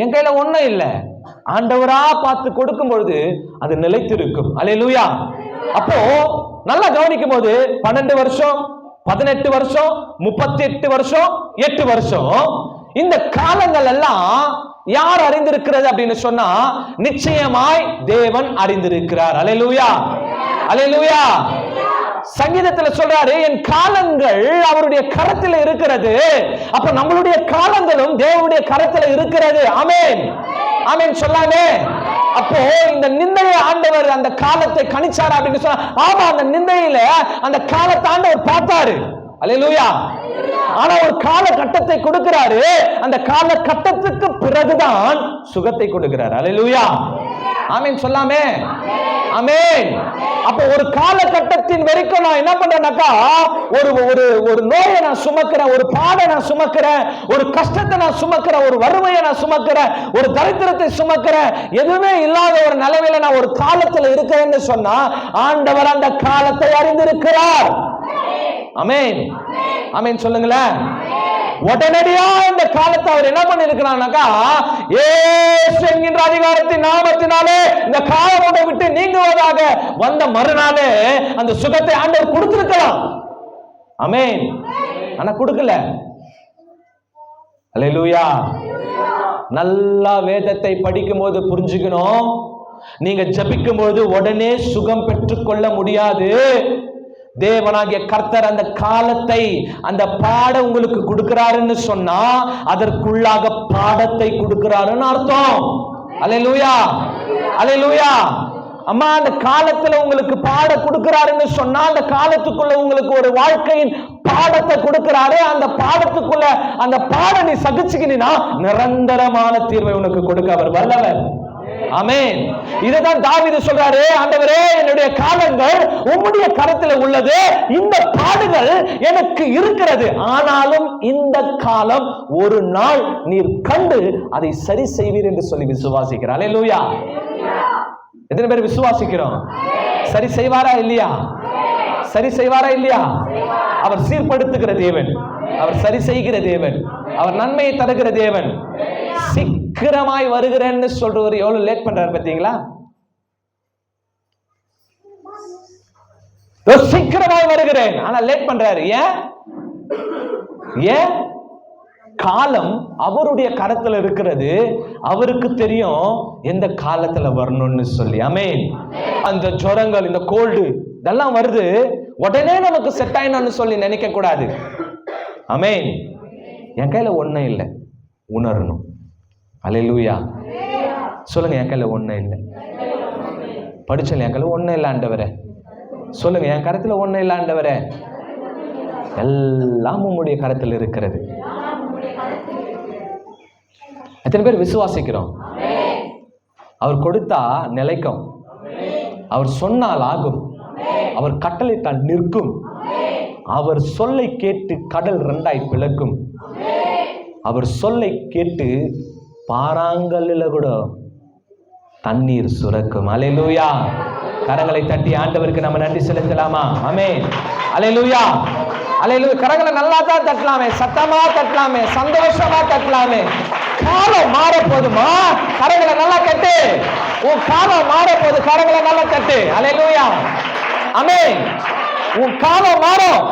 என் கையில ஒன்றும் இல்லை. ஆண்டவரா பார்த்து கொடுக்கும் பொழுது அது நிலைத்திருக்கும். லூயா அப்போ நல்லா கவனிக்கும் போது பன்னெண்டு வருஷம் பதினெட்டு வருஷம் முப்பத்தி எட்டு வருஷம் எட்டு வருஷம். இந்த காலங்கள் எல்லாம் யார் அறிந்திருக்கிறது அப்படின்னு சொன்னா நிச்சயமாய் தேவன் அறிந்திருக்கிறார். அல்லேலூயா அல்லேலூயா சங்கீதத்துல சொல்றாரு என் காலங்கள் அவருடைய கரத்தில் இருக்கிறது. அப்ப நம்மளுடைய காலங்களும் தேவனுடைய கரத்தில் இருக்கிறது. ஆமேன். ஆமேன் சொல்லாமே. அப்போ இந்த நிந்தையை ஆண்டவர் அந்த காலத்தை கணிச்சாரா அப்படின்னு சொன்னா ஆமா அந்த நிந்தையில அந்த காலத்தை ஆண்டவர் பார்த்தாரு. அலையலூயா ஆனா ஒரு கால கட்டத்தை கொடுக்கிறாரு. அந்த கால கட்டத்துக்கு பிறகுதான் சுகத்தை கொடுக்கிறார். அலையலூயா ஆமீன் சொல்லாமே. அமேன் அப்ப ஒரு காலகட்டத்தின் வரைக்கும் நான் என்ன பண்றேன்னாக்கா ஒரு ஒரு ஒரு நோயை நான் சுமக்கிறேன் ஒரு பாடை நான் சுமக்கிறேன் ஒரு கஷ்டத்தை நான் சுமக்கிறேன் ஒரு வறுமையை நான் சுமக்கிறேன் ஒரு தரித்திரத்தை சுமக்கிறேன் எதுவுமே இல்லாத ஒரு நிலைமையில நான் ஒரு காலத்துல இருக்கிறேன்னு சொன்னா ஆண்டவர் அந்த காலத்தை அறிந்திருக்கிறார். அமேன் அமேன் சொல்லுங்களேன். உடனடியா இந்த காலத்தை அவர் என்ன பண்ணிருக்கிறார்னாக்கா ஏசு என்கின்ற அதிகாரத்தின் நாமத்தினாலே இந்த காலம் விட்டு நீங்குவதாக வந்த மறுநாளே அந்த சுகத்தை ஆண்டவர் கொடுத்திருக்கலாம். அமேன் ஆனா கொடுக்கல. அல்லேலூயா நல்லா வேதத்தை படிக்கும் போது புரிஞ்சுக்கணும். நீங்க ஜபிக்கும் போது உடனே சுகம் பெற்றுக்கொள்ள முடியாது. தேவனாகிய கர்த்தர் அந்த காலத்தை அந்த பாட உங்களுக்கு கொடுக்கிறாருன்னு சொன்னா அதற்குள்ளாக பாடத்தை கொடுக்கிறாருன்னு அர்த்தம். அல்லேலூயா லூயா அம்மா அந்த காலத்துல உங்களுக்கு பாட கொடுக்கிறாருன்னு சொன்னா அந்த காலத்துக்குள்ள உங்களுக்கு ஒரு வாழ்க்கையின் பாடத்தை கொடுக்கிறாரு அந்த பாடத்துக்குள்ள அந்த பாட நீ சகிச்சுக்கினா நிரந்தரமான தீர்வை உனக்கு கொடுக்க அவர் வல்லவர். ஆமென். இதுதான் தாவிது சொல்றாரு ஆண்டவரே என்னுடைய காலங்கள் உம்முடைய கரத்தில் உள்ளது. இந்த பாடுகள் எனக்கு இருக்கிறது. ஆனாலும் இந்த காலம் ஒரு நாள் நீர் கண்டு அதை சரி செய்வீர் என்று சொல்லி விசுவாசிக்கிறார். அல்லேலூயா எத்தனை பேர் விசுவாசிக்கிறோம்? சரி செய்வாரா இல்லையா? சரி செய்வாரா இல்லையா? அவர் சீர்படுத்துகிற தேவன். அவர் சரி செய்கிற தேவன். அவர் நன்மையை தருகிற தேவன். சீக்கிரமாய் வருகிறேன்னு சொல்றவர் எவ்வளவு லேட் பண்றாரு பாத்தீங்களா சீக்கிரமாய் வருகிறேன். ஆனா லேட் பண்றாரு. ஏன்? ஏன்? காலம் அவருடைய கரத்துல இருக்கிறது. அவருக்கு தெரியும் எந்த காலத்துல வரணும்னு சொல்லி. அமேன் அந்த ஜுரங்கள் இந்த கோல்டு இதெல்லாம் வருது. உடனே நமக்கு செட் ஆயிடணும்னு சொல்லி நினைக்க கூடாது. அமேன் என் கையில ஒண்ணும் இல்லை. உணரணும். அலையிலூயா சொல்லுங்க என் கையில் ஒன்றும் இல்லை. படிச்சல என் கையில் ஒன்றும் இல்லாண்டவரே சொல்லுங்க என் கரத்துல ஒன்றும் இல்லாண்டவரே எல்லாம் உங்களுடைய கரத்தில் இருக்கிறது. எத்தனை பேர் விசுவாசிக்கிறோம்? அவர் கொடுத்தா நிலைக்கும். அவர் சொன்னால் ஆகும். அவர் கட்டளைத்தால் நிற்கும். அவர் சொல்லை கேட்டு கடல் ரெண்டாய் பிளக்கும். அவர் சொல்லை கேட்டு பாறாங்கல்லில் கூட தண்ணீர் சுரக்கும். அலையலூயா. கரங்களை தட்டி ஆண்டவருக்கு நம்ம நன்றி செலுத்தலாமா? ஆமே அலையலூயா. அலையலூயா கரங்களை நல்லா தான் தட்டலாமே. சத்தமா தட்டலாமே. சந்தோஷமா தட்டலாமே. காலம் மாற போதுமா கரங்களை நல்லா கட்டு உன் காலம் மாற போது கரங்களை நல்லா கட்டு அலையலூயா. ஆமே உன் காலம் மாறும்.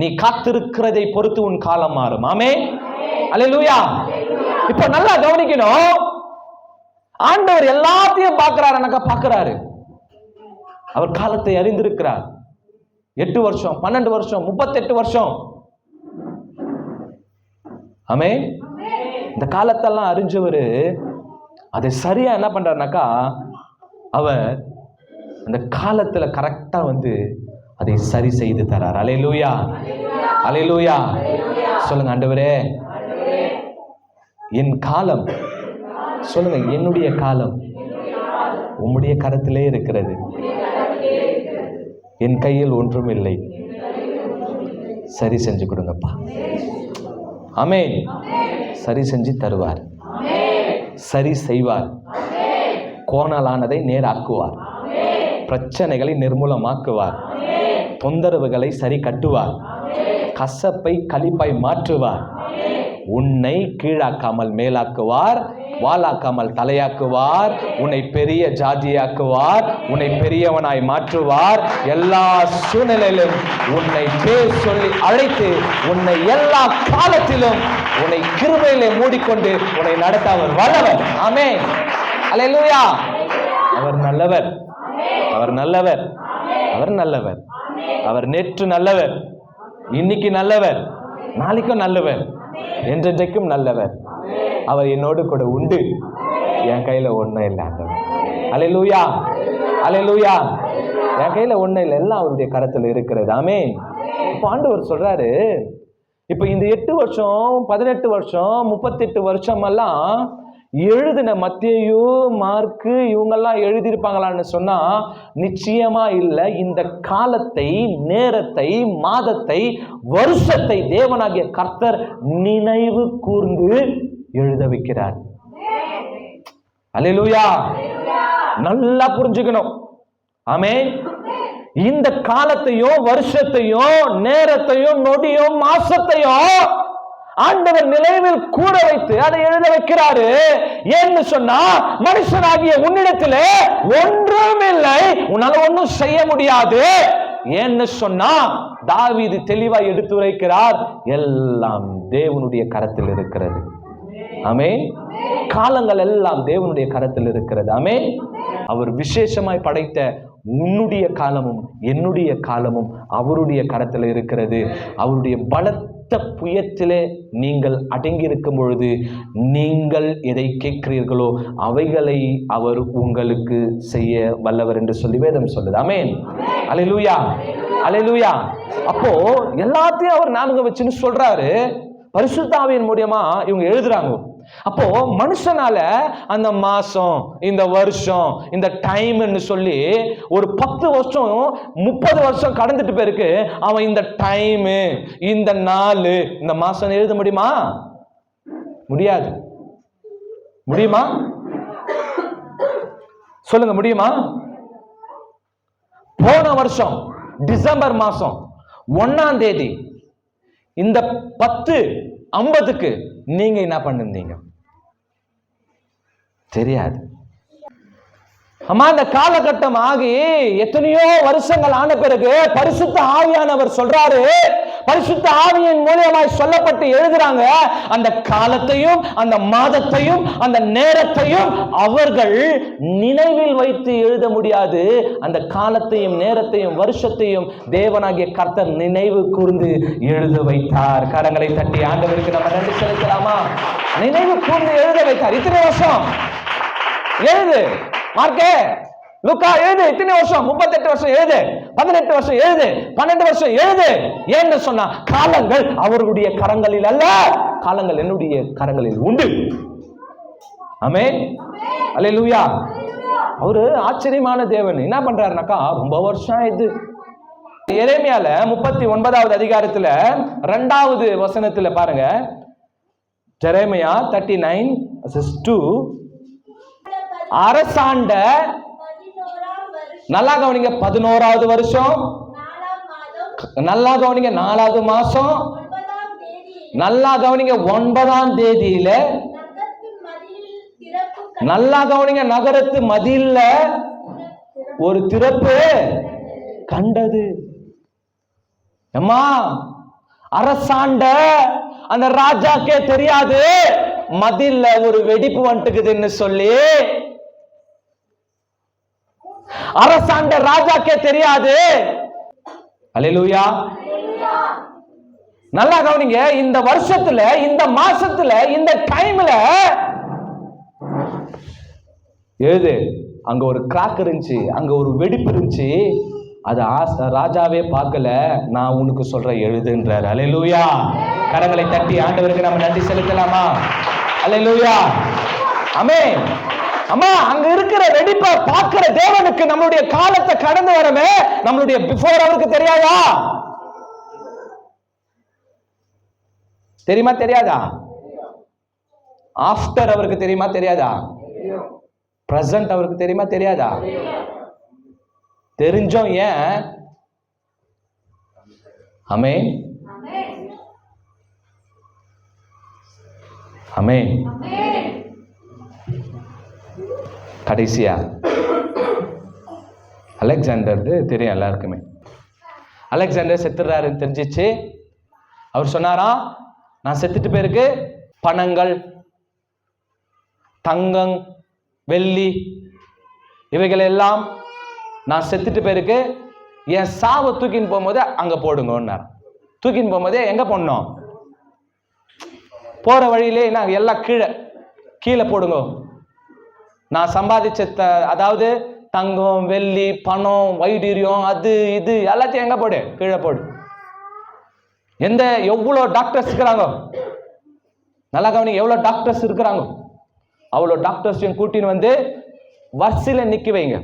நீ காத்திருக்கிறதை பொறுத்து உன் காலம் மாறும். ஆமே அலையலூயா. இப்ப நல்லா கவனிக்கணும். ஆண்டவர் எல்லாத்தையும் பார்க்கிறாருனாக்கா பார்க்கிறாரு. அவர் காலத்தை அறிந்திருக்கிறார். எட்டு வருஷம் பன்னெண்டு வருஷம் முப்பத்தெட்டு வருஷம். ஆமே இந்த காலத்தெல்லாம் அறிஞ்சவர் அதை சரியா என்ன பண்றாருனாக்கா அவர் அந்த காலத்துல கரெக்டா வந்து அதை சரி செய்து தரார். அலையலூயா. அலையலூயா. சொல்லுங்க ஆண்டவரே. என் காலம். சொல்லுங்க என்னுடைய காலம். உம்முடைய கரத்திலே இருக்கிறது. என் கையில் ஒன்றும் இல்லை சரி செஞ்சு கொடுங்கப்பா. அமேன் சரி செஞ்சு தருவார். சரி செய்வார். கோணலானதை நேராக்குவார். பிரச்சனைகளை நிர்மூலமாக்குவார். தொந்தரவுகளை சரி கட்டுவார். கசப்பை கழிப்பாய் மாற்றுவார். உன்னை கீழாக்காமல் மேலாக்குவார் வாளாக்காமல் தலையாக்குவார் உன்னை பெரிய ஜாதியாக்குவார் உன்னை பெரியவனாய் மாற்றுவார். எல்லா சூழ்நிலையிலும் உன்னை பேர் சொல்லி அழைத்து உன்னை எல்லா காலத்திலும் உன்னை கிருபையிலே மூடிக்கொண்டு உன்னை நடத்த அவர் வல்லவர். ஆமே அலையலூயா அவர் நல்லவர். அவர் நல்லவர். அவர் நல்லவர். அவர் நேற்று நல்லவர். இன்னைக்கு நல்லவர். நாளைக்கும் நல்லவர். என்றென்றைக்கும் நல்லவர். அவர் என்னோடு கூட உண்டு. என் கையில ஒண்ணும் இல்லை ஆண்டவர். அலையலூயா அலையலூயா என் கையில ஒண்ணும் இல்லை. எல்லாம் அவருடைய கரத்தில் இருக்கிறது. ஆமே இப்போ ஆண்டவர் சொல்றாரு இப்போ இந்த எட்டு வருஷம் பதினெட்டு வருஷம் முப்பத்தெட்டு வருஷம் எல்லாம் எழுதின மத்தேயு மார்க்கு இவங்கெல்லாம் எழுதியிருப்பாங்களான்னு சொன்னா நிச்சயமா இல்லை. இந்த காலத்தை நேரத்தை மாதத்தை வருஷத்தை தேவனாகிய கர்த்தர் நினைவு கூர்ந்து எழுத வைக்கிறார். அல்லேலூயா. நல்லா புரிஞ்சுக்கணும். ஆமே இந்த காலத்தையும் வருஷத்தையும் நேரத்தையும் நொடியும் மாசத்தையும் ஆண்டவர் நினைவில் கூற வைத்து அதை எழுத வைக்கிறாரு. ஏன்னு சொன்னா மனுஷனாகிய உன்னிடத்திலே ஒன்றும் இல்லை. உன்னால ஒன்றும் செய்ய முடியாது. ஏன்னு சொன்னா தாவிது தெளிவா எடுத்து வைக்கிறார் எல்லாம் தேவனுடைய கரத்தில் இருக்கிறது. ஆமே காலங்கள் எல்லாம் தேவனுடைய கரத்தில் இருக்கிறது. ஆமே அவர் விசேஷமாய் படைத்த உன்னுடைய காலமும் என்னுடைய காலமும் அவருடைய கரத்தில் இருக்கிறது. அவருடைய பலத்த புயத்திலே நீங்கள் அடங்கியிருக்கும் பொழுது நீங்கள் எதை கேட்கிறீர்களோ அவைகளை அவர் உங்களுக்கு செய்ய வல்லவர் என்று சொல்லி வேதம் சொல்லுது. அமேன் அலையலூயா. அலையலூயா. அப்போ எல்லாத்தையும் அவர் ஞாபகம் வச்சுன்னு சொல்றாரு. பரிசுத்தாவின் மூலியமா இவங்க எழுதுறாங்க. அப்போ மனுஷனால அந்த மாசம் இந்த வருஷம் இந்த டைம்னு சொல்லி ஒரு பத்து வருஷம் முப்பது வருஷம் கடந்துட்டு போயிருக்கு அவன் இந்த டைமு இந்த நாள் இந்த மாசம் எழுத முடியுமா? முடியாது. முடியுமா? சொல்லுங்க முடியுமா? போன வருஷம் டிசம்பர் மாசம் ஒன்னாம் தேதி இந்த பத்து ஐம்பதுக்கு நீங்க என்ன பண்ணிருந்தீங்க? தெரியாது. அம்மா அந்த காலகட்டம் ஆகி எத்தனையோ வருஷங்கள் ஆன பிறகு பரிசுத்த ஆவியானவர் சொல்றாரு பரிசுத்த ஆவியின் மூலியமாய் சொல்லப்பட்டு எழுதுறாங்க. அந்த காலத்தையும் அந்த மாதத்தையும் அந்த நேரத்தையும் அவர்கள் நினைவில் வைத்து எழுத முடியாது. அந்த காலத்தையும் நேரத்தையும் வருஷத்தையும் தேவனாகிய கர்த்தர் நினைவு கூர்ந்து எழுத வைத்தார். கரங்களை தட்டி ஆண்டவருக்கு நம்ம நன்றி செலுத்தலாமா? நினைவு கூர்ந்து எழுத வைத்தார். இத்தனை வருஷம். எழுது. மார்க்கே. லுக்கா எழுது. இத்தனை வருஷம்? முப்பத்தெட்டு வருஷம் எழுது. பதினெட்டு வருஷம் எழுது. பன்னெண்டு வருஷம் எழுது. ஏன்னு சொன்னா காலங்கள் அவர்களுடைய கரங்களில் அல்ல. காலங்கள் என்னுடைய கரங்களில் உண்டு. ஆமே அல்லேலூயா. அவரு ஆச்சரியமான தேவன். என்ன பண்றாருனாக்கா ரொம்ப வருஷம் இது எரேமியால முப்பத்தி ஒன்பதாவது அதிகாரத்துல ரெண்டாவது வசனத்துல பாருங்க. ஜெரேமியா தேர்ட்டி நைன் டூ அரசாண்ட நல்லா கவனிங்க பதினோராவது வருஷம். நல்லா கவனிங்க நாலாவது மாசம். நல்லா கவனிங்க ஒன்பதாம் தேதியில. நல்லா கவனிங்க நகரத்து மதில்ல ஒரு திறப்பு கண்டது. அம்மா அரசாண்ட அந்த ராஜாக்கே தெரியாது. மதில்ல ஒரு வெடிப்பு வந்துட்டுக்குதுன்னு சொல்லி அரசாண்ட ராஜாக்கே தெரியாது. அல்லேலூயா நல்லா கவனிங்க இந்த வருஷத்துல இந்த மாசத்துல இந்த டைம்ல எழுது அங்க ஒரு கிராக் இருந்துச்சு அங்க ஒரு வெடிப்பு இருந்துச்சு. அது ஆச ராஜாவே பார்க்கல நான் உனக்கு சொல்றேன் எழுதுன்றார். அலையலூயா கடங்களை தட்டி ஆண்டவருக்கு நம்ம நன்றி செலுத்தலாமா? அலையலூயா அமே அம்மா அங்க இருக்கிற வெடிப்பை பார்க்கிற தேவனுக்கு நம்மளுடைய காலத்தை கடந்து வரமே. நம்மளுடைய பிஃபோர் அவருக்கு தெரியாதா? தெரியுமா தெரியாதா? ஆஃப்டர் அவருக்கு தெரியுமா தெரியாதா? பிரசன்ட் அவருக்கு தெரியுமா தெரியாதா? தெரிஞ்சோம் ஏன்? அமே அமே கடைசியாக அலெக்சாண்டர் தெரியும் எல்லாருக்குமே. அலெக்சாண்டர் செத்துடுறாருன்னு தெரிஞ்சிச்சு. அவர் சொன்னாராம் நான் செத்துட்டு பேருக்கு பணங்கள் தங்கம் வெள்ளி இவைகள் எல்லாம் நான் செத்துட்டு பேருக்கு என் சாவை தூக்கின்னு போகும்போது அங்கே போடுங்கன்னார். தூக்கின்னு போகும்போதே எங்கே போடணும்? போகிற வழியிலே நாங்கள் எல்லாம் கீழே கீழே போடுங்க. நான் சம்பாதிச்ச த- அதாவது தங்கம் வெள்ளி பணம் வைடீரியம் அது இது எல்லாத்தையும் எங்க போடு? கீழே போடு. எந்த எவ்வளோ டாக்டர்ஸ் இருக்கிறாங்க? நல்லா கவனி எவ்வளோ டாக்டர்ஸ் இருக்கிறாங்க? அவ்வளோ டாக்டர்ஸையும் கூட்டின்னு வந்து வரிசையில் நிற்க வைங்க.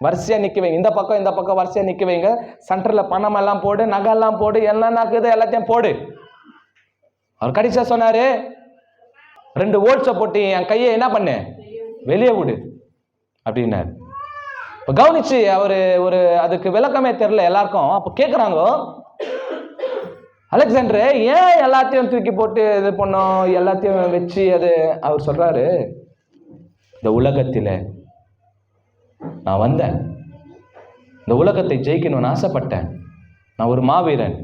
வரிசையாக நிற்க வைங்க. இந்த பக்கம் இந்த பக்கம் வரிசையாக நிற்க வைங்க. சென்டரில் பணம் எல்லாம் போடு நகை எல்லாம் போடு எல்லாம் நாக்குது எல்லாத்தையும் போடு. அவர் கடைசியாக சொன்னார் ரெண்டு ஓட்ஸை போட்டு என் கையை என்ன பண்ணேன் வெளியே விடு அப்படின்னாரு. இப்போ கவனிச்சு அவர் ஒரு அதுக்கு விளக்கமே தெரில எல்லாருக்கும். அப்போ கேட்குறாங்க அலெக்சாண்டர் ஏன் எல்லாத்தையும் தூக்கி போட்டு இது பண்ணோம் எல்லாத்தையும் வச்சு அது அவர் சொல்கிறாரு இந்த உலகத்தில் நான் வந்தேன். இந்த உலகத்தை ஜெயிக்கணும்னு ஆசைப்பட்டேன். நான் ஒரு மாவீரன்.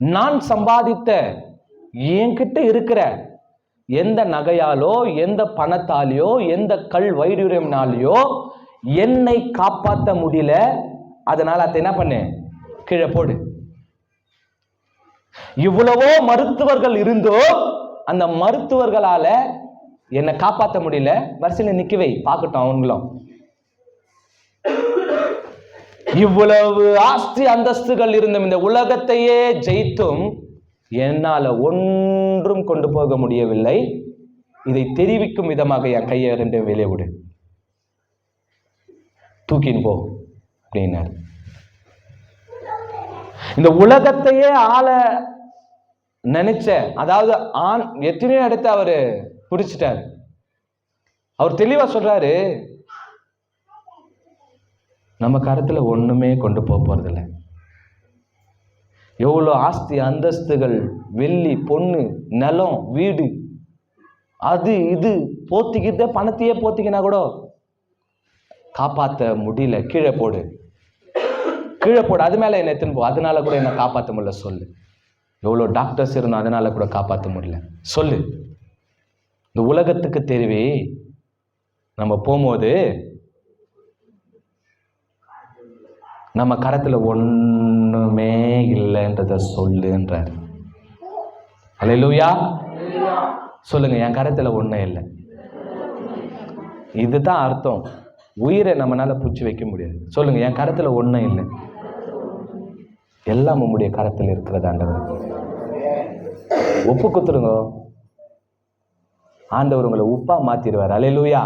நான் சம்பாதித்த என்கிட்ட இருக்கிற எந்த நகையாலோ எந்த பணத்தாலேயோ எந்த கல் வைடூரியம்னாலேயோ என்னை காப்பாற்ற முடியல அதனால அதை என்ன பண்ணு? கீழே போடு. இவ்வளவோ மருத்துவர்கள் இருந்தோ அந்த மருத்துவர்களால என்னை காப்பாற்ற முடியல. வரிசையில் நிக்க வை பார்க்கட்டும் அவங்களும். இவ்வளவு ஆஸ்தி அந்தஸ்துகள் இருந்தும் இந்த உலகத்தையே ஜெயித்தும் என்னால் ஒன்றும் கொண்டு போக முடியவில்லை. இதை தெரிவிக்கும் விதமாக என் கையை ரெண்டு வெளியே விடு. தூக்கின் போ அப்படின்னார். இந்த உலகத்தையே ஆள நினைச்ச அதாவது ஆண் எத்தனையோ இடத்த அவர் பிடிச்சிட்டார். அவர் தெளிவா சொல்றாரு நம்ம கருத்துல ஒண்ணுமே கொண்டு போக போறதில்லை. எவ்வளோ ஆஸ்தி அந்தஸ்துகள் வெள்ளி பொண்ணு நிலம் வீடு. அது இது. போத்திக்கிட்டே பணத்தையே போத்திக்கினா கூட காப்பாற்ற முடியல. கீழே போடு. கீழே போடு. அது மேலே என்ன எத்தனை போ. அதனால கூட என்ன காப்பாற்ற முடியல. சொல்லு. எவ்வளோ டாக்டர்ஸ் இருந்தோம். அதனால கூட காப்பாற்ற முடியல. சொல்லு. இந்த உலகத்துக்கு தெரிவி நம்ம போகும்போது நம்ம கரத்துல ஒன்றுமே இல்லைன்றத சொல்லுன்றார். லூயா சொல்லுங்க என் கருத்தில் ஒன்றும் இல்லை. இதுதான் அர்த்தம். உயிரை நம்மனால பூச்சி வைக்க முடியாது. சொல்லுங்க என் கருத்தில் ஒன்றும் இல்லை. எல்லாம் உங்களுடைய கரத்தில் இருக்கிறது ஆண்டவர். உப்பு குத்துருங்க ஆண்டவர் உங்களை உப்பா மாத்திடுவார். அலையலூயா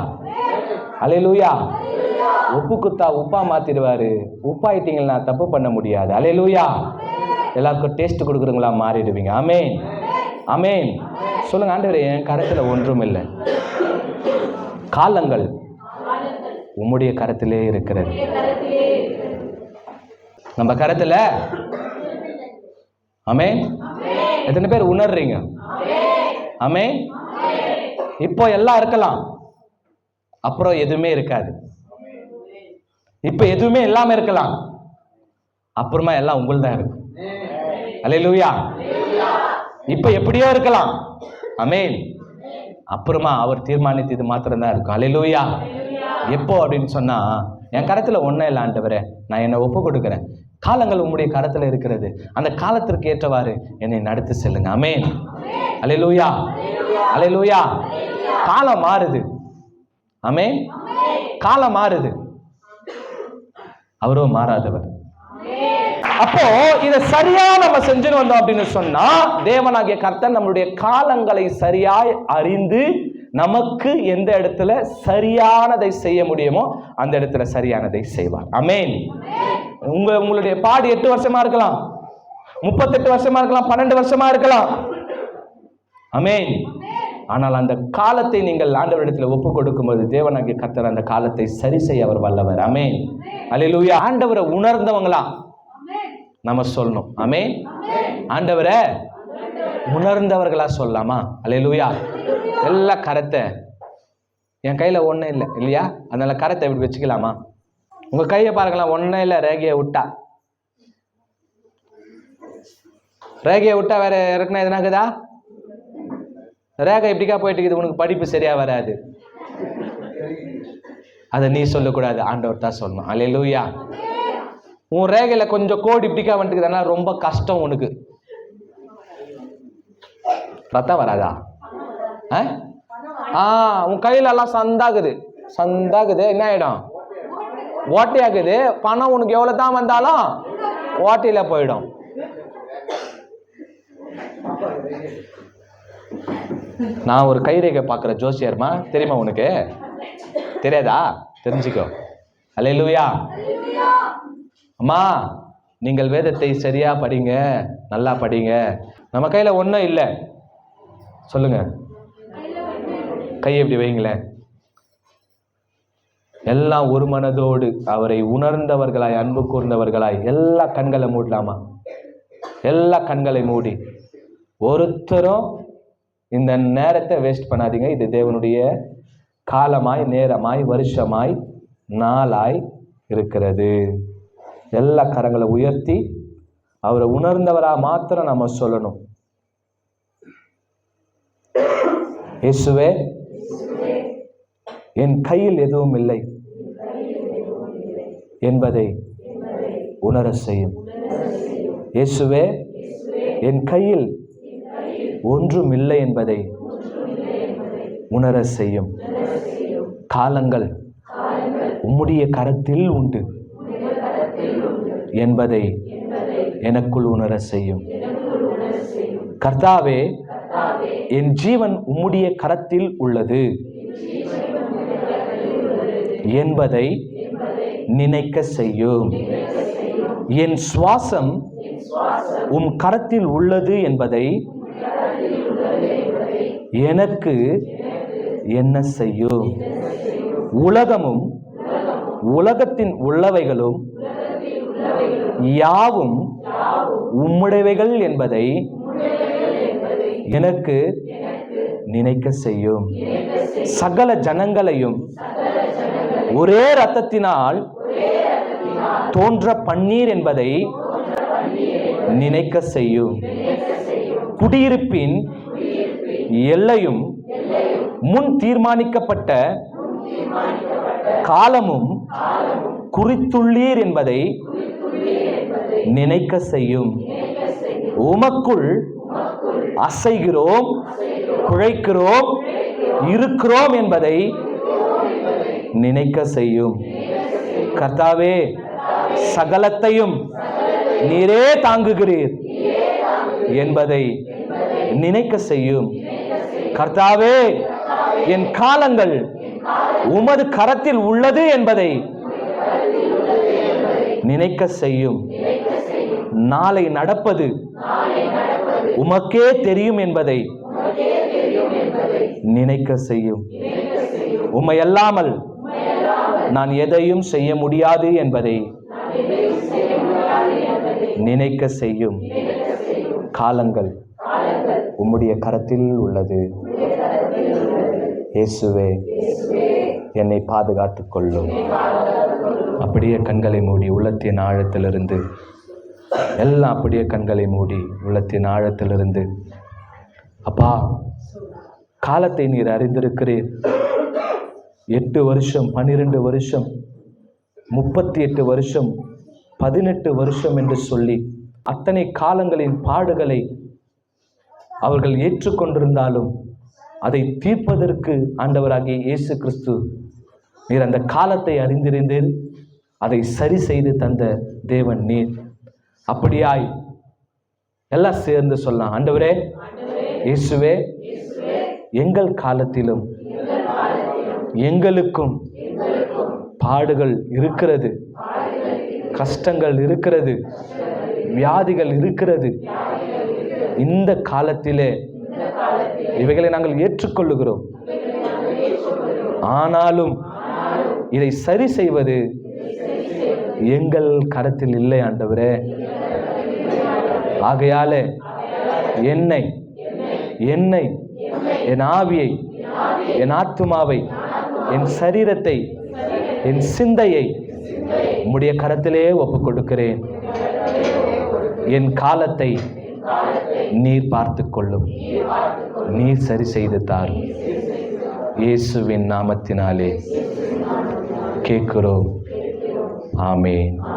அலையலூயா உப்பு குத்தா உப்பா மாத்திடுவாரு. உப்பாயிட்டீங்கன்னா தப்பு பண்ண முடியாது. அலையலூயா எல்லாருக்கும் டேஸ்ட் கொடுக்குறீங்களா மாறிடுவீங்க. அமேன் அமேன் சொல்லுங்க ஆண்டவரே என் கரத்துல ஒன்றும் இல்லை. காலங்கள் உம்முடைய கரத்திலே இருக்கிறது. நம்ம கரத்துல? அமேன் எத்தனை பேர் உணர்றீங்க? அமேன் இப்போ எல்லாம் இருக்கலாம். அப்புறம் எதுவுமே இருக்காது. இப்போ எதுவுமே இல்லாமல் இருக்கலாம். அப்புறமா எல்லாம் உங்கள்தான் இருக்கும் அல்லேலூயா இப்போ எப்படியோ இருக்கலாம். அமேன் அப்புறமா அவர் தீர்மானித்த இது மாத்திரம் தான் இருக்கும் அல்லேலூயா எப்போ அப்படின்னு சொன்னா என் கரத்துல ஒன்றும் இல்லை ஆண்டவரே. நான் என்னை ஒப்பு கொடுக்குறேன். காலங்கள் உங்களுடைய கரத்துல இருக்கிறது. அந்த காலத்திற்கு ஏற்றவாறு என்னை நடத்தி செல்லுங்க. அமேன் அல்லேலூயா அல்லேலூயா காலம் மாறுது. அமேன் காலம் மாறுது. அவரோ மாறாதவர். அப்போ இதை சரியா நம்ம செஞ்சுன்னு வந்தோம் அப்படின்னு சொன்னா தேவனாகிய கர்த்தன் நம்மளுடைய காலங்களை சரியாய் அறிந்து நமக்கு எந்த இடத்துல சரியானதை செய்ய முடியுமோ அந்த இடத்துல சரியானதை செய்வார். அமேன் உங்க உங்களுடைய பாடு எட்டு வருஷமா இருக்கலாம். முப்பத்தெட்டு வருஷமா இருக்கலாம் பன்னெண்டு வருஷமா இருக்கலாம். அமேன் ஆனால் அந்த காலத்தை நீங்கள் ஆண்டவரிடத்தில் ஒப்பு கொடுக்கும்போது தேவனாகிய கர்த்தர் அந்த காலத்தை சரி செய்ய அவர் வல்லவர். அமேன் அல்லேலூயா ஆண்டவரை உணர்ந்தவங்களா? நம்ம சொல்லணும். அமேன் ஆண்டவரை உணர்ந்தவர்களா? சொல்லலாமா? அல்லேலூயா எல்லா கரத்தை. என் கையில் ஒன்றும் இல்லை இல்லையா? அதனால கரத்தை இப்படி வச்சுக்கலாமா? உங்கள் கையை பாருங்களேன் ஒன்றும் இல்லை ரேகையை விட்டா. ரேகையை விட்டா வேற இறக்குனா எதுனாக்குதா ரேகை இப்படிக்கா போயிட்டு இருக்குது உனக்கு படிப்பு சரியாக வராது. அதை நீ சொல்லக்கூடாது. ஆண்டவர் தான் சொல்லணும். அல்லேலூயா உன் ரேகையில் கொஞ்சம் கோடு இப்படிக்கா வந்துட்டுக்குதுன்னா ரொம்ப கஷ்டம் உனக்கு. ரத்தம் வராதா? ஆ? ஆ உன் கையில எல்லாம் சந்தாகுது. சந்தாகுது. என்ன ஆயிடும்? ஓட்டையாக்குது பணம் உனக்கு எவ்வளோ தான் வந்தாலும் ஓட்டையில் போயிடும். நான் ஒரு கைரேகை பார்க்குற ஜோசியர்மா தெரியுமா உனக்கு? தெரியாதா? தெரிஞ்சுக்கோ. அல்லேலூயா. அம்மா நீங்கள் வேதத்தை சரியாக படிங்க நல்லா படிங்க. நம்ம கையில் ஒன்றும் இல்லை. சொல்லுங்க. கையை எப்படி வைங்களேன். எல்லாம் ஒரு மனதோடு அவரை உணர்ந்தவர்களாய் அன்பு கூர்ந்தவர்களாய் எல்லா கண்களை மூடலாமா? எல்லா கண்களை மூடி. ஒருத்தரும் இந்த நேரத்தை வேஸ்ட் பண்ணாதீங்க. இது தேவனுடைய காலமாய் நேரமாய் வருஷமாய் நாளாய் இருக்கிறது. எல்லா கரங்களை உயர்த்தி அவரை உணர்ந்தவராக மாத்திரம் நம்ம சொல்லணும். இயேசுவே என் கையில் எதுவும் இல்லை என்பதை உணர செய்யும். இயேசுவே என் கையில் ஒன்றும் இல்லை என்பதை உணர செய்யும். காலங்கள் உம்முடைய கரத்தில் உண்டு என்பதை எனக்குள் உணர செய்யும். கர்த்தாவே என் ஜீவன் உம்முடைய கரத்தில் உள்ளது என்பதை நினைக்க செய்யும். என் சுவாசம் உம் கரத்தில் உள்ளது என்பதை எனக்கு என்ன செய்யும் உலகமும் உலகத்தின் உள்ளவைகளும் யாவும் உம்முடையவைகள் என்பதை எனக்கு நினைக்க செய்யும் சகல ஜனங்களையும் ஒரே ரத்தத்தினால் தோன்ற பன்னீர் என்பதை நினைக்க செய்யும் குடியிருப்பின் எல்லையும் முன் தீர்மானிக்கப்பட்ட காலமும் குறித்துள்ளீர் என்பதை நினைக்க செய்யும். உமக்குள் அசைகிறோம் குழைக்கிறோம் இருக்கிறோம் என்பதை நினைக்க செய்யும். கர்த்தாவே சகலத்தையும் நீரே தாங்குகிறீர் என்பதை நினைக்க செய்யும். கர்த்தாவே என் காலங்கள் உமது கரத்தில் உள்ளது என்பதை நினைக்க செய்யும். நாளை நடப்பது உமக்கே தெரியும் என்பதை நினைக்க செய்யும். உம்மை அல்லாமல் நான் எதையும் செய்ய முடியாது என்பதை நினைக்க செய்யும். காலங்கள் உம்முடைய கரத்தில் உள்ளது. இயேசுவே என்னை பாதுகாத்துக் கொள்ளும். அப்படியே கண்களை மூடி உள்ளத்தின் ஆழத்திலிருந்து எல்லாம் அப்படியே கண்களை மூடி உள்ளத்தின் ஆழத்திலிருந்து அப்பா காலத்தை நீர் அறிந்திருக்கிறீர். எட்டு வருஷம் பன்னிரெண்டு வருஷம் முப்பத்தி எட்டு வருஷம் பதினெட்டு வருஷம் என்று சொல்லி அத்தனை காலங்களின் பாடுகளை அவர்கள் ஏற்றுக்கொண்டிருந்தாலும் அதை தீர்ப்பதற்கு ஆண்டவராகிய இயேசு கிறிஸ்து நீர் அந்த காலத்தை அறிந்திருந்தீர் அதை சரி செய்து தந்த தேவன் நீர். அப்படியாய் எல்லாம் சேர்ந்து சொல்லலாம். ஆண்டவரே இயேசுவே எங்கள் காலத்திலும் எங்களுக்கும் பாடுகள் இருக்கிறது கஷ்டங்கள் இருக்கிறது வியாதிகள் இருக்கிறது இந்த காலத்திலே இவைகளை நாங்கள் ஏற்றுக்கொள்ளுகிறோம். ஆனாலும் இதை சரி செய்வது எங்கள் கரத்தில் இல்லை ஆண்டவரே. ஆகையாலே என்னை என்னை என் ஆவியை என் ஆத்துமாவை என் சரீரத்தை என் சிந்தையை உம்முடைய கரத்திலே ஒப்புக் கொடுக்கிறேன் என் காலத்தை நீர் பார்த்து கொள்ளும். நீர் சரி செய்து தாரும் இயேசுவின் நாமத்தினாலே கேட்கிறோம். ஆமேன்.